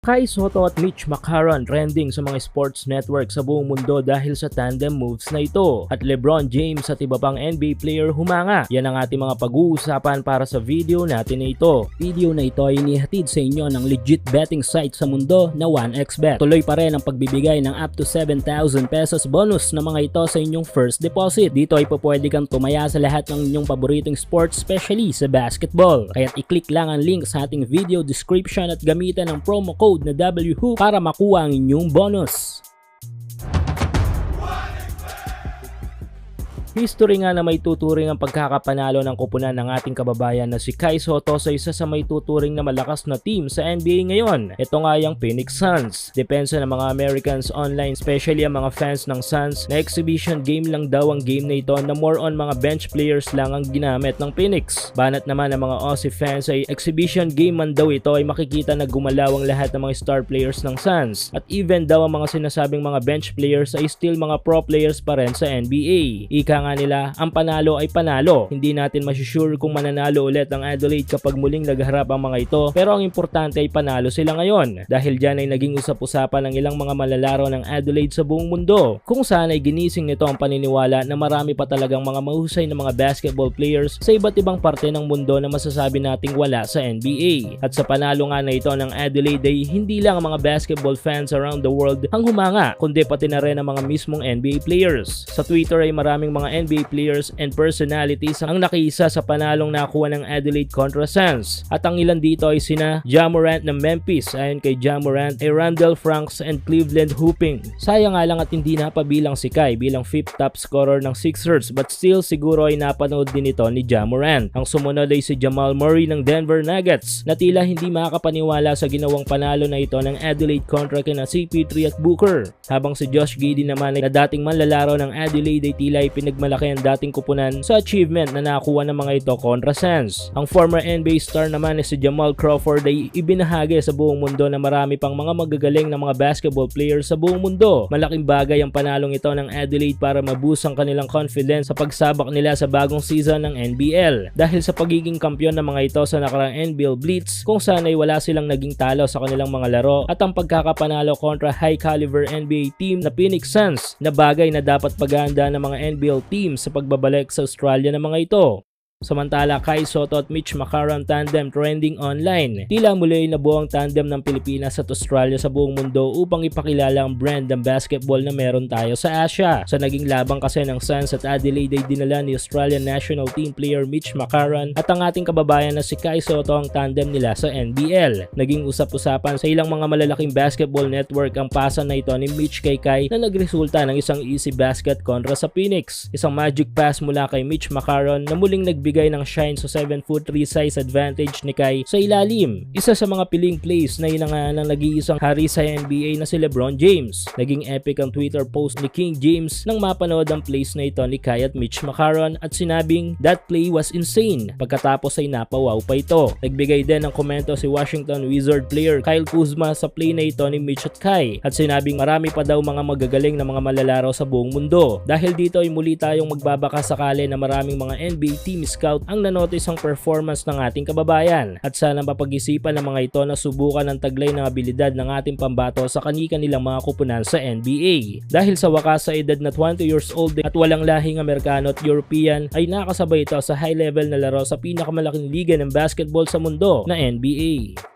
Kai Soto at Mitch McCarron trending sa mga sports network sa buong mundo dahil sa tandem moves na ito. At Lebron James at iba pang NBA player humanga. Yan ang ating mga pag-uusapan para sa video natin na ito. Video na ito ay inihatid sa inyo ng legit betting site sa mundo na 1xBet. Tuloy pa rin ang pagbibigay ng up to 7,000 pesos bonus na mga ito sa inyong first deposit. Dito ay pupwede kang tumaya sa lahat ng inyong paboritong sports, especially sa basketball. Kaya't i-click lang ang link sa ating video description at gamitan ang promo code na WHOOP para makuha ang inyong bonus. History nga na may tuturing ang pagkakapanalo ng kupunan ng ating kababayan na si Kai Soto sa isa sa may tuturing na malakas na team sa NBA ngayon. Ito nga yung Phoenix Suns. Depensa ng mga Americans online, especially ang mga fans ng Suns, na exhibition game lang daw ang game na ito na more on mga bench players lang ang ginamit ng Phoenix. Banat naman ng mga Aussie fans ay exhibition game man daw ito ay makikita na gumalaw ang lahat ng mga star players ng Suns. At even daw ang mga sinasabing mga bench players ay still mga pro players pa rin sa NBA. Ika nga nila, ang panalo ay panalo. Hindi natin masusure kung mananalo ulit ang Adelaide kapag muling nagharap ang mga ito. Pero ang importante ay panalo sila ngayon. Dahil dyan ay naging usap-usapan ng ilang mga malalaro ng Adelaide sa buong mundo. Kung saan ay ginising nito ang paniniwala na marami pa talagang mga mahusay na mga basketball players sa iba't ibang parte ng mundo na masasabi nating wala sa NBA. At sa panalo nga na ito ng Adelaide ay hindi lang ang mga basketball fans around the world ang humanga, kundi pati na rin ang mga mismong NBA players. Sa Twitter ay maraming mga NBA players and personalities ang nakiisa sa panalong nakuha ng Adelaide kontra Suns. At ang ilan dito ay sina Jamorant ng Memphis ayon kay Jamorant ay Randall Franks and Cleveland Hooping. Sayang nga lang at hindi napabilang si Kai bilang fifth top scorer ng Sixers but still siguro ay napanood din ito ni Jamorant. Ang sumunod ay si Jamal Murray ng Denver Nuggets na tila hindi makakapaniwala sa ginawang panalo na ito ng Adelaide kontra kina CP3 at Booker. Habang si Josh Giddey naman ay na dating manlalaro ng Adelaide ay tila ay pinagmalaki ang dating kupunan sa achievement na nakuha ng mga ito kontra Suns. Ang former NBA star naman ni si Jamal Crawford ay ibinahagi sa buong mundo na marami pang mga magagaling na mga basketball players sa buong mundo. Malaking bagay ang panalong ito ng Adelaide para maboost ang kanilang confidence sa pagsabak nila sa bagong season ng NBL. Dahil sa pagiging kampyon ng mga ito sa nakarang NBL Blitz kung saan ay wala silang naging talo sa kanilang mga laro at ang pagkakapanalo kontra high caliber NBA team na Phoenix Suns na bagay na dapat paganda ng mga NBL team sa pagbabalik sa Australia ng mga ito. Samantala, Kai Soto at Mitch McCarron tandem trending online. Tila muli nabuo ang tandem ng Pilipinas at Australia sa buong mundo upang ipakilala ang brand ng basketball na meron tayo sa Asia. Sa naging labang kasi ng Suns at Adelaide ay dinala ni Australian national team player Mitch McCarron at ang ating kababayan na si Kai Soto ang tandem nila sa NBL. Naging usap-usapan sa ilang mga malalaking basketball network ang pasa na ito ni Mitch kay Kai na nagresulta ng isang easy basket kontra sa Phoenix. Isang magic pass mula kay Mitch McCarron na muling nagbigay nagbigay ng shine sa 7 foot 3 size advantage ni Kai sa ilalim. Isa sa mga piling plays na inanga ng nag-iisang hari sa NBA na si Lebron James. Naging epic ang Twitter post ni King James nang mapanood ang plays na ito ni Kai at Mitch McCarron at sinabing that play was insane. Pagkatapos ay napawaw pa ito. Nagbigay din ng komento si Washington Wizard player Kyle Kuzma sa play na ito ni Mitch at Kai at sinabing marami pa daw mga magagaling na mga malalaro sa buong mundo. Dahil dito ay muli tayong magbabaka sakali na maraming mga NBA teams scout ang nanotice ang performance ng ating kababayan at sana mapag-isipan ng mga ito na subukan ang taglay ng abilidad ng ating pambato sa kani-kanilang mga kupunan sa NBA. Dahil sa wakas sa edad na 20 years old at walang lahing Amerikano at European ay nakasabay ito sa high level na laro sa pinakamalaking liga ng basketball sa mundo na NBA.